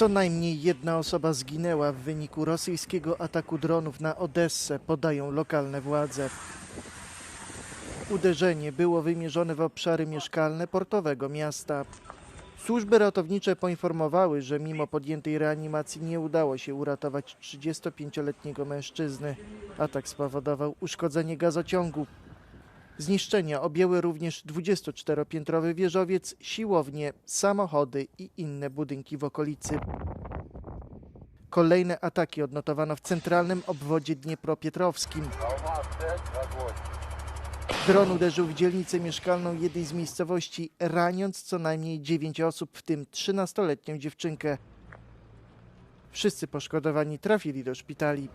Co najmniej jedna osoba zginęła w wyniku rosyjskiego ataku dronów na Odessę, podają lokalne władze. Uderzenie było wymierzone w obszary mieszkalne portowego miasta. Służby ratownicze poinformowały, że mimo podjętej reanimacji nie udało się uratować 35-letniego mężczyzny. Atak spowodował uszkodzenie gazociągu. Zniszczenia objęły również 24-piętrowy wieżowiec, siłownie, samochody i inne budynki w okolicy. Kolejne ataki odnotowano w centralnym obwodzie Dniepropietrowskim. Dron uderzył w dzielnicę mieszkalną jednej z miejscowości, raniąc co najmniej 9 osób, w tym 13-letnią dziewczynkę. Wszyscy poszkodowani trafili do szpitali.